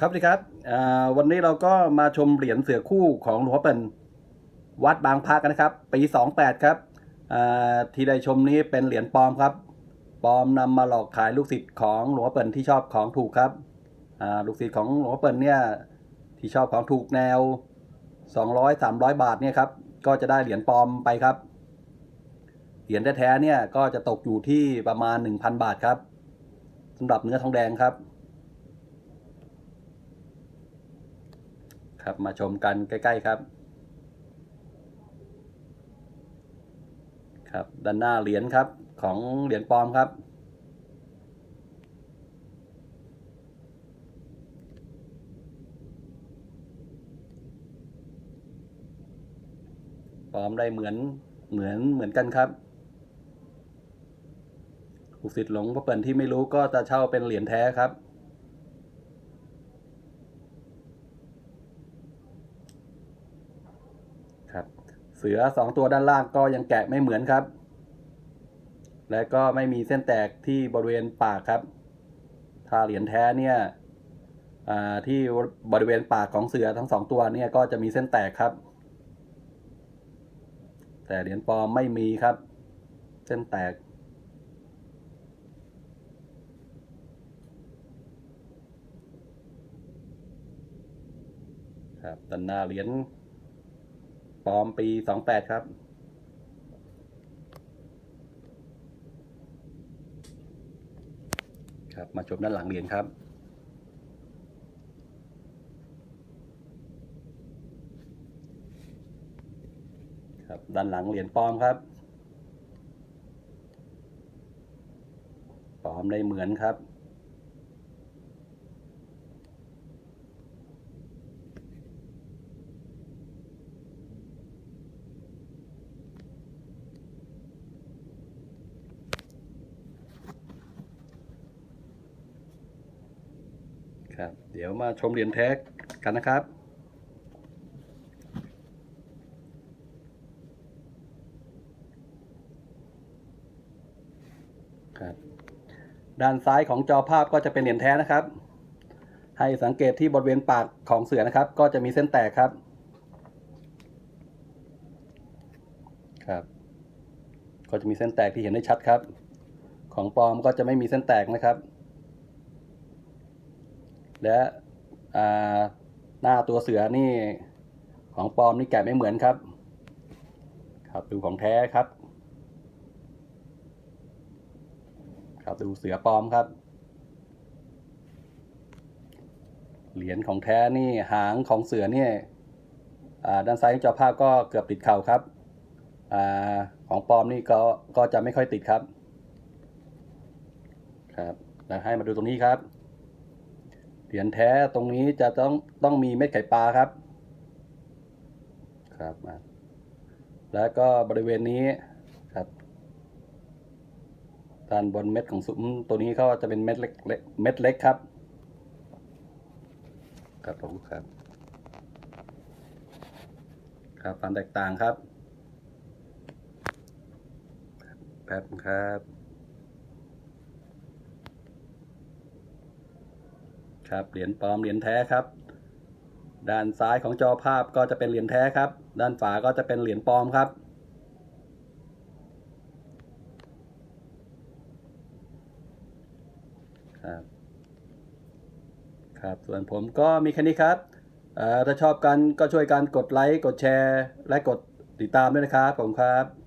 ครับดีครับวันนี้เราก็มาชมเหรียญเสือคู่ของหลวงพ่อเปิ่นวัดบางพระกันนะครับ ปี 28 ครับที่ได้ชมนี้เป็นเหรียญปลอมครับปลอมนำมาหลอกขายลูกศิษย์ของหลวงพ่อเปิ่นที่ชอบของถูกครับลูกศิษย์ของหลวงพ่อเปิ่นเนี่ยที่ชอบของถูกแนว 200 300 บาทเนี่ยครับก็จะได้เหรียญปลอมไปครับเหรียญแท้ๆเนี่ยก็จะตกอยู่ที่ประมาณ 1,000 บาทครับสำหรับเนื้อทองแดงครับ ครับมาชมกันใกล้ ๆครับ ครับด้านหน้าเหรียญครับของเหรียญปลอมครับ ปลอมได้เหมือนเหมือนเหมือนกันครับลูกศิษย์หลงพ่อเปิ่นที่ไม่รู้ก็จะเช่าเป็นเหรียญแท้ครับ ครับ เสือสองตัวด้านล่างก็ยังแกะไม่เหมือนครับ และก็ไม่มีเส้นแตกที่บริเวณปากครับ ถ้าเหรียญแท้เนี่ยที่บริเวณปากของเสือทั้งสองตัวเนี่ยก็จะมีเส้นแตกครับ แต่เหรียญปลอมไม่มีครับ เส้นแตกครับด้านหน้าเหรียญ ปลอมปี28ครับ ครับ มาชมด้านหลังเหรียญครับ ครับ ด้านหลังเหรียญปลอมครับ ปลอมได้เหมือนครับ ครับ เดี๋ยวมาชมเหรียญแท้กันนะครับ ครับ ด้านซ้ายของจอภาพก็จะเป็นเหรียญแท้นะครับ ให้สังเกตที่บริเวณปากของเสือนะครับ ก็จะมีเส้นแตกครับ ครับ ก็จะมีเส้นแตกที่เห็นได้ชัดครับ ของปลอมก็จะไม่มีเส้นแตกนะครับ และหน้าตัวเสือนี่ของปลอมนี่แกะไม่เหมือนครับ ครับดูของแท้ครับ ครับดูเสือปลอมครับเหรียญของแท้นี่หางของเสือนี่อ่าด้านซ้ายของจอภาพก็เกือบติดเข่าครับอของปลอมนี่ก็ก็จะไม่ค่อยติดครับ ครับแล้วให้มาดูตรงนี้ครับ เหรียญแท้ตรงนี้จะต้องต้องมีเม็ดไข่ปลาครับ ครับมาแล้วก็บริเวณนี้ครับด้านบนเม็ดของซุ้มตัวนี้เขาจะเป็นเม็ดเล็กเล็กเม็ดเล็กครับ ครับผมครับ ครับความแตกต่างครับแป๊บครับ ครับเหรียญปลอมเหรียญแท้ครับ ด้านซ้ายของจอภาพก็จะเป็นเหรียญแท้ครับ ด้านฝาก็จะเป็นเหรียญปลอมครับ ครับครับส่วนผมก็มีแค่นี้ครับถ้าชอบกันก็ช่วยกันกดไลค์กดแชร์ และกดติดตามด้วยนะครับผมครับ